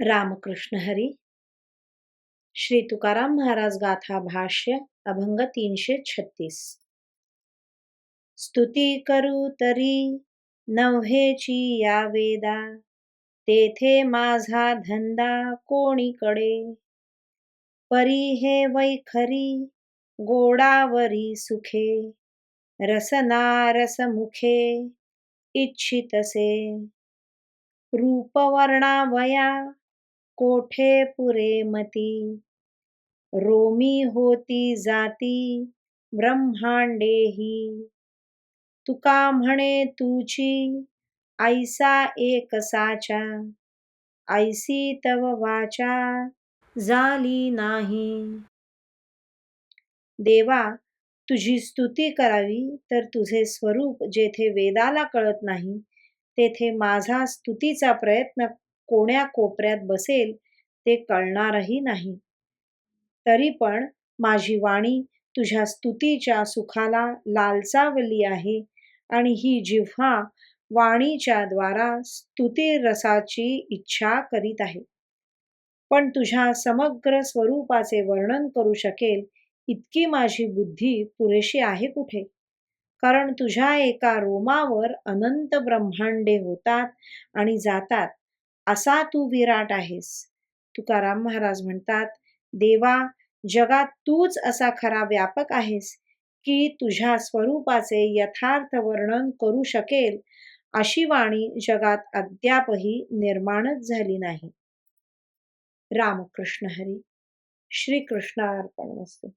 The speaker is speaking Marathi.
रामकृष्ण हरी। श्री तुकाराम महाराज गाथा भाष्य अभंग तीनशे छत्तीस। स्तुती करू तरी नव्हेची या वेदा तेथे माझा धंदा कोणीकडे? परी हे वैखरी गोडावरी सुखे रसना रसमुखे इच्छितसे। रूपवर्णावया कोठे पुरे मती? रोमी होती जाती ब्रह्मांडेही तुका म्हणे तुची ऐसा एक साचा. ऐसी तव वाचा झाली नाही. देवा तुझी स्तुती करावी तर तुझे स्वरूप जेथे वेदाला कळत नाही तेथे माझा स्तुतीचा प्रयत्न कोण्या कोपऱ्यात बसेल ते कळणारही नाही. तरी पण माझी वाणी तुझ्या स्तुतीच्या सुखाला लालचावली आहे आणि ही जिव्हा वाणीच्या द्वारा स्तुती रसाची इच्छा करीत आहे. पण तुझ्या समग्र स्वरूपाचे वर्णन करू शकेल इतकी माझी बुद्धी पुरेशी आहे कुठे? कारण तुझ्या एका रोमावर अनंत ब्रह्मांडे होतात आणि जातात असा तू विराट आहेस. तुकाराम महाराज म्हणतात देवा जगात तूच असा खरा व्यापक आहेस की तुझ्या स्वरूपाचे यथार्थ वर्णन करू शकेल अशी वाणी जगात अद्यापही निर्माणच झाली नाही. रामकृष्ण हरी श्रीकृष्ण अर्पण वस्तू.